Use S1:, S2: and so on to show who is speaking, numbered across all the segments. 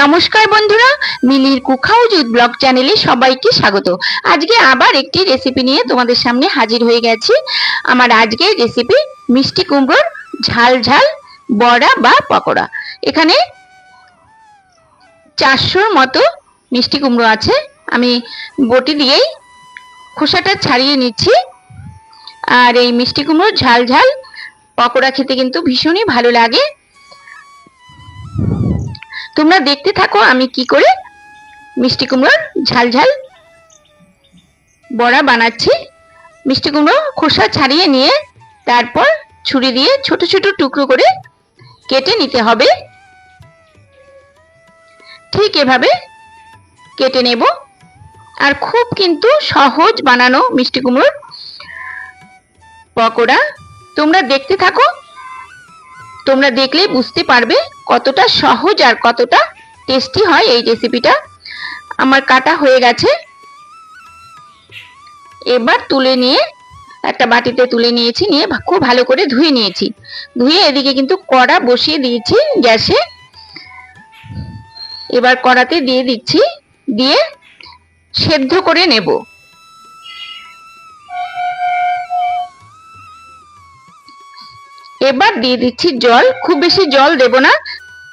S1: নমস্কার বন্ধুরা, মিলির কুখাউজুদ ব্লগ চ্যানেলে সবাইকে স্বাগত। আজকে আবার একটি রেসিপি নিয়ে তোমাদের সামনে হাজির হয়ে গেছি। আমার আজকের রেসিপি মিষ্টি কুমড়োর ঝাল ঝাল বড়া বা পকোড়া। এখানে চারশোর মতো মিষ্টি কুমড়ো আছে। আমি বটি দিয়েই খোসাটা ছাড়িয়ে নিচ্ছি। আর এই মিষ্টি কুমড়োর ঝাল ঝাল পকোড়া খেতে কিন্তু ভীষণই ভালো লাগে। তোমরা দেখতে থাকো আমি কি করে মিষ্টি কুমড়োর ঝাল ঝাল বড়া বানাচ্ছি। মিষ্টি কুমড়ো খোসা ছাড়িয়ে নিয়ে তারপর ছুরি দিয়ে ছোট ছোট টুকরো করে কেটে নিতে হবে। ঠিক এভাবে কেটে নেব। আর খুব কিন্তু সহজ বানানো মিষ্টি কুমড়োর পকোড়া। তোমরা দেখতে থাকো তোমরা দেখলেই বুঝতে পারবে কতটা সহজ আর কতটা টেস্টি হয় এই রেসিপিটা আমার কাটা হয়ে গেছে। এবার তুলে নিয়ে, একটা বাটিতে তুলে নিয়েছি, নিয়ে খুব ভালো করে ধুয়ে নিয়েছি। ধুয়ে এদিকে কিন্তু কড়া বসিয়ে দিয়েছি গ্যাসে। এবার কড়াতে দিয়ে দিচ্ছি, দিয়ে সেদ্ধ করে নেব। এবার দিয়ে দিচ্ছি জল। খুব বেশি জল দেব না।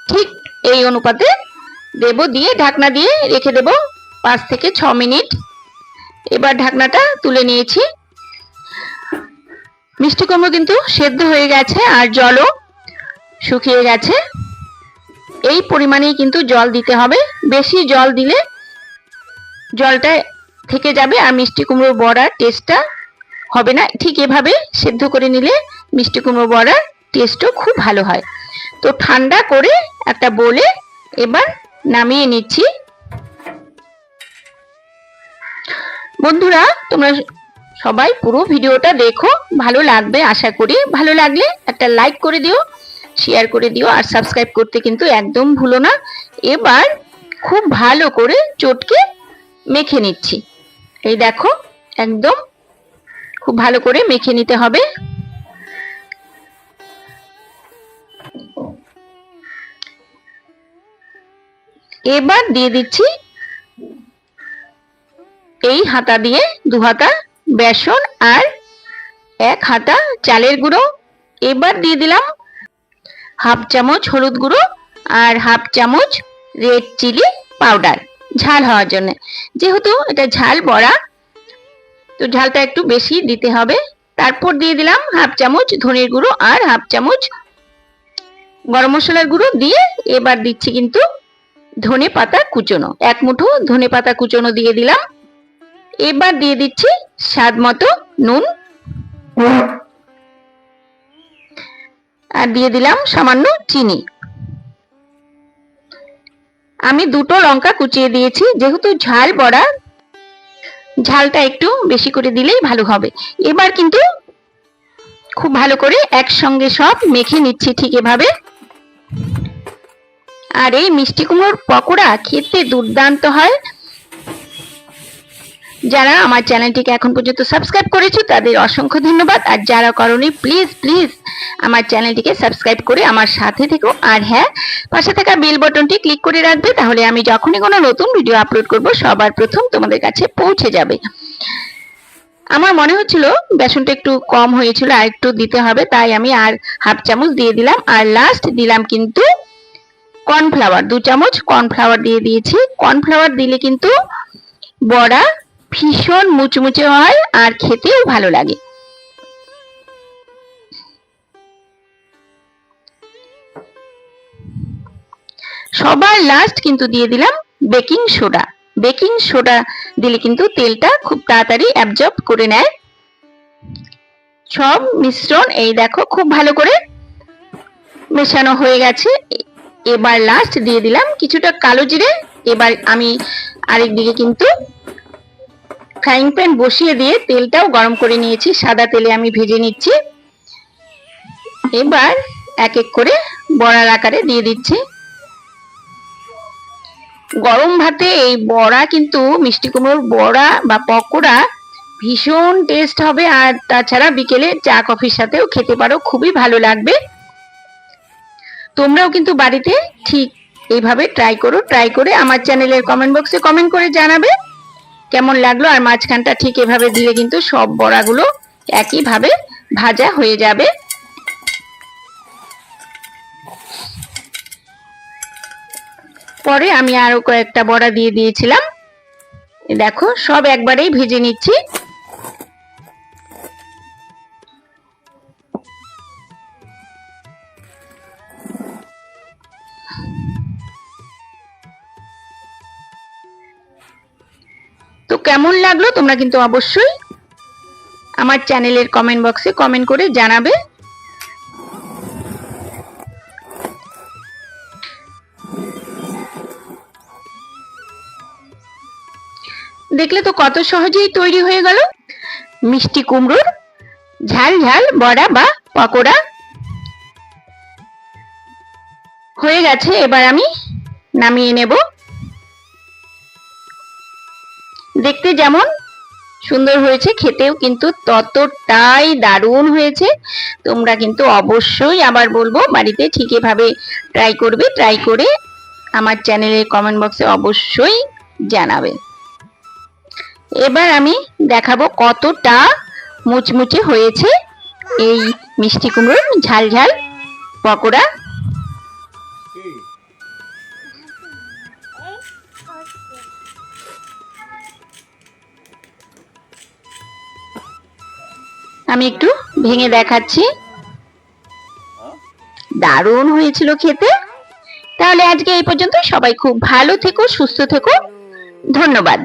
S1: ঠিক এই অনুপাতে দেব দিয়ে ঢাকনা দিয়ে রেখে দেব পাঁচ থেকে ছ মিনিট। এবার ঢাকনাটা তুলে নিয়েছি। মিষ্টি কুমড়ো কিন্তু সেদ্ধ হয়ে গেছে আর জলও শুকিয়ে গেছে। এই পরিমাণেই কিন্তু জল দিতে হবে। বেশি জল দিলে জলটা থেকে যাবে আর মিষ্টি কুমড়োর বড়ার টেস্টটা হবে না। ঠিক এভাবে সেদ্ধ করে নিলে মিষ্টি কুমড়ো বড়ার টেস্টও খুব ভালো হয়। তো ঠান্ডা করে একটা বলে এবার নামিয়ে নিচ্ছি। বন্ধুরা, তোমরা সবাই পুরো ভিডিওটা দেখো, ভালো লাগবে আশা করি। ভালো লাগলে একটা লাইক করে দিও শেয়ার করে দিও, আর সাবস্ক্রাইব করতে কিন্তু একদম ভুলো না। এবার খুব ভালো করে চটকে মেখে নিচ্ছি। এই দেখো, একদম খুব ভালো করে মেখে নিতে হবে। এবার দিয়ে দিচ্ছি এই হাতা দিয়ে দু হাতা বেসন আর এক হাতা চালের গুঁড়ো। এবার দিয়ে দিলাম হাফ চামচ হলুদ গুঁড়ো আর হাফ চামচ রেড চিলি পাউডার ঝাল হওয়ার জন্য। যেহেতু এটা ঝাল বড়া, তো ঝালটা একটু বেশি দিতে হবে। তারপর দিয়ে দিলাম হাফ চামচ ধনের গুঁড়ো আর হাফ চামচ গরম মশলার গুঁড়ো দিয়ে এবার দিচ্ছি কিন্তু ধনে পাতা কুচোনো। এক মুঠো ধনে পাতা কুচোনো দিয়ে দিলাম। এবার দিয়ে দিচ্ছি স্বাদ মতো নুন। আর দিয়ে দিলাম সামান্য চিনি। আমি দুটো লঙ্কা কুচিয়ে দিয়েছি, যেহেতু ঝাল বড়া, ঝালটা একটু বেশি করে দিলেই ভালো হবে। এবার কিন্তু খুব ভালো করে একসঙ্গে সব মেখে নিচ্ছি ঠিক এভাবে। আর এই মিষ্টি কুমড়োর পকোড়া খেতে দুর্দান্ত হয়। যারা আমার চ্যানেলটিকে এখন পর্যন্ত সাবস্ক্রাইব করেছ, তাদের অসংখ্য ধন্যবাদ। আর যারা করনি প্লিজ প্লিজ আমার চ্যানেলটিকে সাবস্ক্রাইব করে আমার সাথে থেকো। আর হ্যাঁ পাশে থাকা বেল বাটনটি ক্লিক করে রাখবে, তাহলে আমি যখনই কোনো নতুন ভিডিও আপলোড করব, সবার প্রথম তোমাদের কাছে পৌঁছে যাবে। আমার মনে হচ্ছিল বেসনটা একটু কম হয়েছিল, আর একটু দিতে হবে, তাই আমি আর হাফ চামচ দিয়ে দিলাম। আর লাস্ট দিলাম কিন্তু কর্নফ্লাওয়ার, দু চামচ কর্নফ্লাওয়ার দিয়ে দিয়েছি। কর্নফ্লাওয়ার দিলে কিন্তু বড়া ভীষণ মুচমুচে হয় আর খেতেও ভালো লাগে। সবার লাস্ট কিন্তু দিয়ে দিলাম বেকিং সোডা বেকিং সোডা দিলে কিন্তু তেলটা খুব তাড়াতাড়ি অ্যাবজর্ব করে নেয়। সব মিশ্রণ এই দেখো খুব ভালো করে মেশানো হয়ে গেছে। এবার লাস্ট দিয়ে দিলাম কিছুটা কালো জিরে। এবার আমি আরেকদিকে কিন্তু ফ্রাইং প্যান বসিয়ে দিয়ে তেলটাও গরম করে নিয়েছি। সাদা তেলে আমি ভেজে নিচ্ছি। এবার এক এক করে বড়ার আকারে দিয়ে দিচ্ছি। গরম ভাতে এই বড়া কিন্তু মিষ্টি কুমড়োর বড়া বা পকোড়া ভীষণ টেস্ট হবে। আর তাছাড়া বিকেলে চা কফির সাথেও খেতে পারো, খুবই ভালো লাগবে। তোমরাও কিন্তু বাড়িতে ঠিক এইভাবে ট্রাই করো ট্রাই করে আমার চ্যানেলের কমেন্ট বক্সে কমেন্ট করে জানাবে কেমন লাগল আর মাঝখানটা ঠিক এভাবে দিলে কিন্তু সব বড়াগুলো একইভাবে ভাজা হয়ে যাবে। পরে আমি আরও কয়েকটা বড়া দিয়ে দিয়েছিলাম। দেখো সব একবারেই ভেজে নিচ্ছি। তো কেমন লাগল তোমরা কিন্তু অবশ্যই আমার চ্যানেলের কমেন্ট বক্সে কমেন্ট করে জানাবে। দেখলে তো কত সহজেই তৈরি হয়ে গেল। মিষ্টি কুমড়োর ঝাল ঝাল বড়া বা পকোড়া। হয়ে গেছে, এবার আমি নামিয়ে নেব। দেখতে যেমন সুন্দর হয়েছে, খেতেও কিন্তু ততটাই দারুণ হয়েছে। তোমরা কিন্তু অবশ্যই আবার বলব, বাড়িতে ঠিক এভাবে ট্রাই করবে ট্রাই করে আমার চ্যানেলের কমেন্ট বক্সে অবশ্যই জানাবে। এবার আমি দেখাবো কতটা মুচমুচে হয়েছে এই মিষ্টি কুমড়োর ঝাল ঝাল পকোড়া। আমি একটু ভেঙে দেখাচ্ছি। দারুণ হয়েছিল খেতে। তাহলে আজকে এই পর্যন্ত সবাই খুব ভালো থেকো, সুস্থ থেকো। ধন্যবাদ।